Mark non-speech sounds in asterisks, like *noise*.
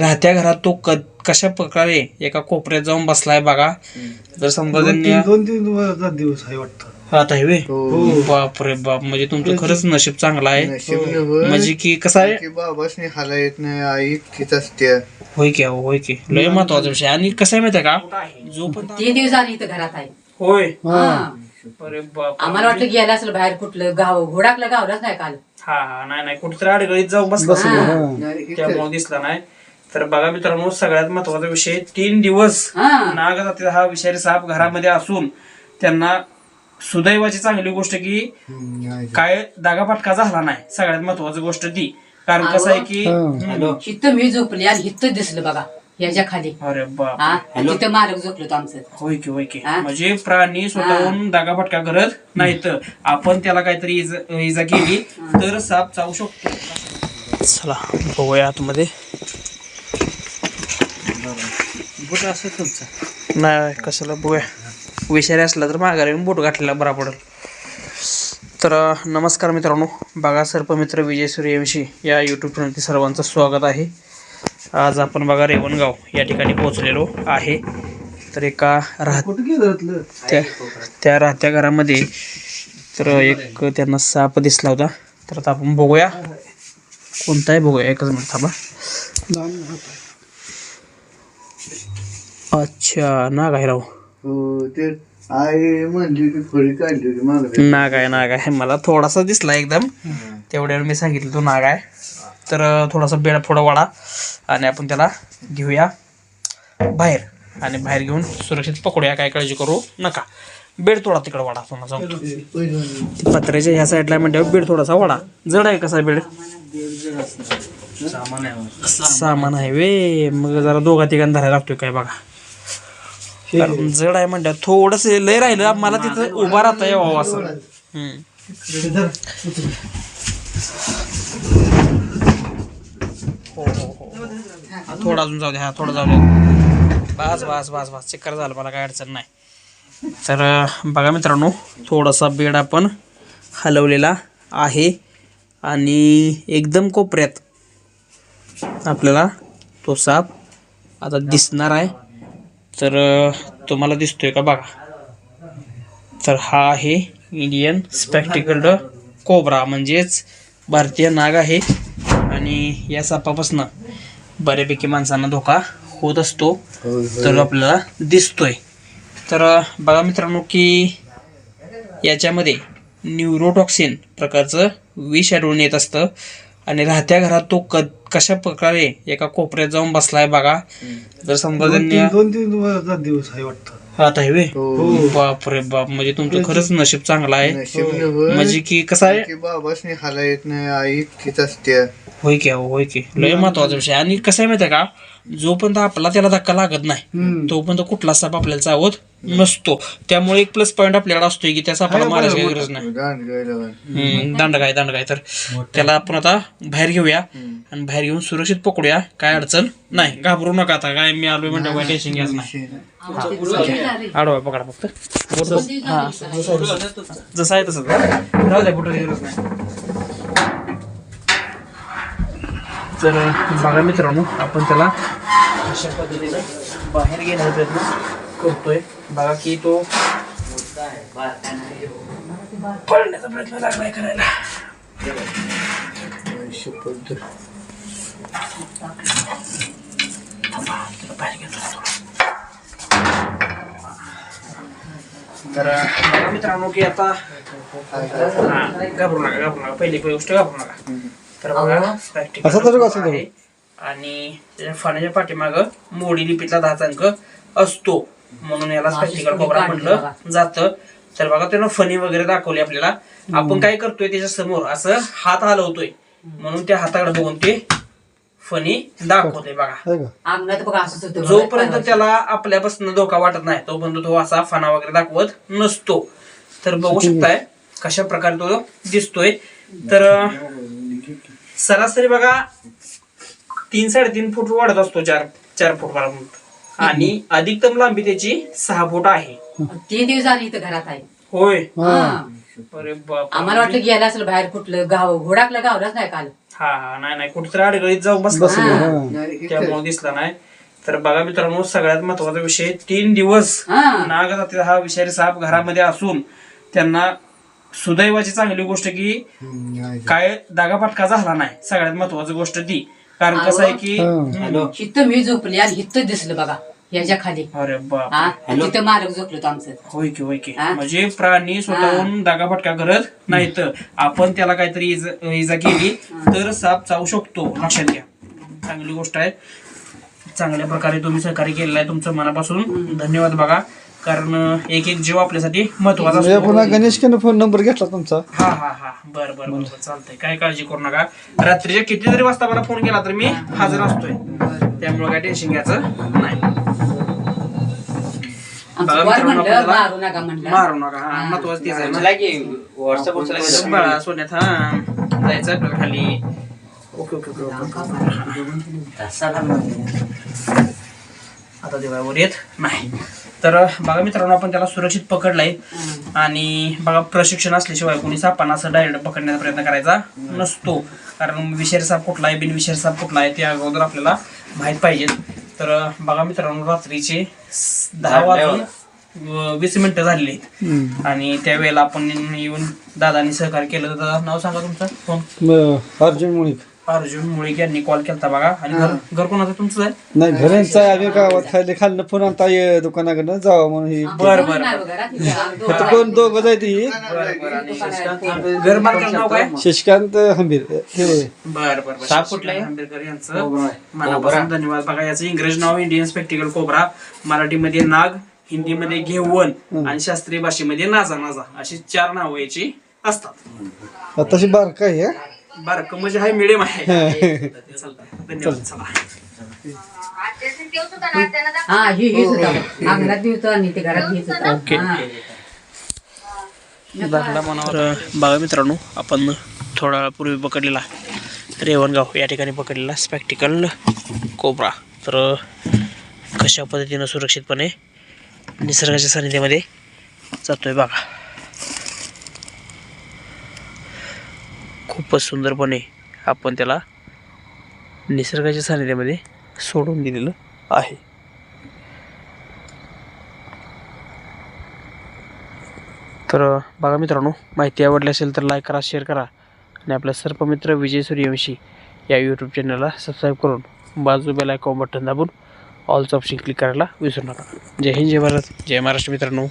राहत्या घरात तो क कशा प्रकारे एका कोपऱ्यात जाऊन बसलाय बघा. जर समजा दोन त्यांनी तीन दोन तीन दिवसाचा दिवस आहे वाटतं. आता हे व्हय? हो. बापरे बाप म्हणजे तुमचं खरंच नशीब चांगलं आहे. नशीब नव्हं. म्हणजे की कसं आहे? की बाबासनी हाला येत नाही आई इतकीच असते. होय की अहो, होय की. लय महत्त्वाचा विषय. आणि कसं आहे माहितीये का? जो पण तीन दिवस झाले इथं घरात आहे. होय. हा. अरे बाप आम्हाला वाटलं गेलं असेल बाहेर कुठलं गाव घोडाकलं गावलाच नाही काल. हा हा नाही नाही. कुठेतरी अडगळीत जाऊन बसला. त्यामुळे दिसला नाही. तर बघा मित्रांनो सगळ्यात महत्त्वाचा विषय तीन दिवस हा. नागजातीचा हा विषारी साप घरामध्ये असून त्यांना सुदैवाची चांगली गोष्ट की काय दागाफटका झाला नाही. सगळ्यात महत्वाची गोष्ट ती. कारण कसं आहे की हॅलो. हिथं मी झोपली आणि हिथं दिसलं बघा याच्या खाली. अरे बाप. हा तिथं मालक झोपलो होतो आमचं. होय की होय की? म्हणजे प्राणी स्वतःहून दागाफटका करत नाही तर आपण त्याला काहीतरी इजा इजा केली तर साप चावू शकतो. चला बघूया आतमध्ये. बुट असं तुमचं? नाही कशाला बघूया. विषारी असला तर माघारी येऊन बोट घातलेला बरा पडेल. तर नमस्कार मित्रांनो. बघा सर्पमित्र विजय सूर्यवंशी या यूट्यूब चॅनलचे सर्वांचं स्वागत आहे. आज आपण बघा रेवणगाव या ठिकाणी पोहोचलेलो आहे. तर एका राहत? त्या त्या राहत्या घरामध्ये तर एक त्यांना साप दिसला होता. तर आता आपण बघूया. कोणता आहे? बघूया. एकच मिनिट थांबा. अच्छा नाग आहे राव. हो ते आई म्हणली की फळी काढली होती मागं नाग आहे नाग आहे मला थोडासा दिसला एकदम. तेवढ्यावर मी सांगितलं तो नाग आहे तर अं, थोडासा बेड थोडा वाडा आणि आपण त्याला घेऊया बाहेर आणि बाहेर घेऊन सुरक्षित पकडूया. काय काळजी करू नका. बेड थोडा तिकडे वाडा थोडासा. ती पत्र्याच्या ह्या साईडला म्हणल्यावर बेड थोडासा वाडा जड आहे कसा बेड? सामान आहे वे. मग जरा दोघा तिघांना धरायला लागतोय काय बघा. कारण जड आहे म्हणल्यावर थोडस लय राहिलं मला तिथं उभा राहता यावं असं. हम्म. हे. हो हो हो. हा, थोडा अजून जाऊ दे हा थोडा जाऊ दे. बस बस बस बस. चक्कर झालं मला काय अडचण नाही. तर अं, बघा मित्रांनो थोडासा बेड आपण हलवलेला आहे आणि एकदम कोपऱ्यात आपल्याला तो साप आता दिसणार आहे. तर अं, तुम्हाला दिसतोय का बघा. तर हा आहे इंडियन स्पेक्टिकल्ड कोबरा म्हणजेच भारतीय नाग आहे. आणि या सापापासून बऱ्यापैकी माणसांना धोका होत असतो. तर आपल्याला दिसतोय. तर बघा मित्रांनो की याच्यामध्ये न्यूरोटॉक्सिन प्रकारचं विष आढळून येत असतं. आणि राहत्या घरात तो कद कशा प्रकारे एका कोपऱ्यात जाऊन बसलाय बघा. जर समजा दोन त्यांनी तीन दोन तीन दिवसाचा दिवस आहे वाटतं. आता हे व्हय? हो. बापरे बाप म्हणजे तुमचं खरंच नशीब चांगलं आहे. नशीब नव्हं. म्हणजे की कसं आहे? की बाबासनी हाला येत नाही आई इतकीच असते होय की अहो, होय की. लय महत्त्वाचा विषय. आणि कसं आहे माहितीये का? जोपर्यंत आपला त्याला धक्का लागत नाही तोपर्यंत कुठला साप आपल्याला चावत? नसतो. त्यामुळे एक प्लस पॉईंट आपल्याकडे असतोय की त्या सापाला मारायची काही गरज नाही. दांड. हम्म, काय दांड काय तर त्याला आपण आता बाहेर घेऊया आणि बाहेर घेऊन सुरक्षित पकडूया. काय अडचण नाही. घाबरू नका आता. काय मी आलोय म्हणजे काय टेन्शन घ्यायचं नाही. आडवा पकडा फक्त. हा जसं आहे तसं. राहू द्या कुठं गरज नाही. तर बघा मित्रांनो आपण त्याला अशा पद्धतीनं बाहेर घेण्याचा प्रयत्न करतोय. बघा की तो पळण्याचा प्रयत्न लागलाय करायला. तर बघा मित्रांनो की आता घाबरू नका घाबरू नका. पहिली गोष्ट घाबरू नका. तर बघा. आणि फण्याच्या पाठीमाग मोडी लिपीतला दहाचा अंक असतो. म्हणून याला स्पॅक्टिकल कोबरा म्हटलं जातं. तर बघा त्यानं फणी वगैरे दाखवली आपल्याला. आपण काय करतोय त्याच्यासमोर असं हात हलवतोय. म्हणून त्या हाताकडे बघून ते फणी दाखवतोय बघा. आहे का? अंगणात बघा असंच होतं जोपर्यंत त्याला आपल्यापासून धोका वाटत नाही तोपर्यंत तो असा फणा वगैरे दाखवत नसतो. तर बघू शकताय कशा प्रकारे तो दिसतोय. तर सरासरी बघा तीन साडेतीन फूट वाढत असतो चार चार फूट फूट आणि अधिकतम लांबी त्याची सहा फूट आहे. तीन दिवस झाले इथं घरात आहे. होय. हा. अरे बाप आम्हाला वाटलं गेलं असेल बाहेर कुठलं गाव घोडाकलं गावलाच नाही काल. हा हा नाही नाही कुठेतरी अडगळीत जाऊन बसला. त्यामुळे दिसला नाही. तर बघा मित्रांनो सगळ्यात महत्त्वाचा विषय तीन दिवस हा. नागजातीचा हा विषारी साप घरामध्ये असून त्यांना सुदैवाची चांगली गोष्ट की काय दागाफटका झाला नाही. सगळ्यात महत्वाची गोष्ट ती. कारण कसं आहे की हॅलो. इथं मी झोपली आणि इथं दिसलं बघा याच्या खाली. अरे बाप हा? तिथं मालक झोपलो आमचं. होय की होय की. हा? म्हणजे प्राणी स्वतःहून दागाफटका करत नाहीत. आपण त्याला काहीतरी इजा इजा केली तर साप चावू शकतो. लक्षात घ्या. चांगली गोष्ट आहे. चांगल्या प्रकारे तुम्ही सहकार्य केलेलं आहे तुमचं मनापासून. धन्यवाद बघा. कारण एक एक जीव आपल्यासाठी महत्त्वाचा म्हणजे असतो पुन्हा गणेश फोन नंबर घेतला तुमचा. हा हा हा. बर बर बर बर, चालतंय. काय काळजी करू नका. रात्रीच्या किती जरी वाजता मला फोन केला तर मी हजर असतोय. त्यामुळे काय टेन्शन घ्यायचं नाही. बघा आमचं वर मित्रांनो, म्हणलं आपल्याला- मारू नका म्हणलं. मारू नका. हा महत्वाचं तेच आहे ना. बाळा सोन्यात हा. जायचं आपल्याला खाली. ओके ओके ओके आता देवावर येत नाही. तर बघा मित्रांनो आपण त्याला सुरक्षित पकडलाय. आणि बघा प्रशिक्षण असल्याशिवाय कोणी सापांना असं डायरेक्ट पकडण्याचा प्रयत्न करायचा नसतो. कारण विषारी साप कुठला आहे बिनविषारी साप कुठला आहे ते अगोदर आपल्याला माहीत पाहिजे. तर बघा मित्रांनो रात्रीचे दहा वाजून वीस मिनिटं झालेली आहेत. आणि त्यावेळेला आपण येऊन दादानी सहकार्य केलं. तर दादा नाव सांगा तुमचं फोन. अर्जुन मुळीक. अर्जुन मुळीक यांनी कॉल केलता बघा. आणि घर घर कोणाचं? तुमचं आहे? नाही घरांचा आहे आम्ही गावात खाली खाल्लं फोन आणता ये दुकानाकडनं जावं म्हणून ही बर कोण बर. आता कोण दोघं जायत ही घर मालकाचं नाव काय? शशिकांत हंबीर. हे. बर बर आंबेडकर यांचं. मनापासून धन्यवाद. बघा याचं इंग्रज नाव इंडियन स्पेक्टिकल कोबरा. मराठीमध्ये नाग हिंदीमध्ये घेवन आणि शास्त्रीय भाषेमध्ये नाजा नाजा. अशी चार नावं याची असतात. आता तशी बारका आहे. बारक म्हणजे हाय मिडियम आहे. *laughs* चालतं. धन्यवाद चला. हा ही हीच होता अंगणात बी होतं आणि ते घरात बी होतं. ओके. हा. तर बघा मित्रांनो आपण थोडा वेळापूर्वी पकडलेला रेवणगाव या ठिकाणी पकडलेला स्पॅक्टिकल कोबरा तर कशा पद्धतीनं सुरक्षितपणे निसर्गाच्या सानिध्यामध्ये जातोय बघा. खूपच सुंदरपणे आपण त्याला निसर्गाच्या सानिध्यामध्ये सोडून दिलेलं आहे. तर बघा मित्रांनो माहिती आवडली असेल तर लाईक करा शेअर करा आणि आपल्या सर्पमित्र विजय सूर्यवंशी या यूट्यूब चॅनलला सबस्क्राईब करून बाजू बेल आयकॉन बटन दाबून ऑलचं ऑप्शन क्लिक करायला विसरू नका. जय हिंद जय भारत जय महाराष्ट्र मित्रांनो.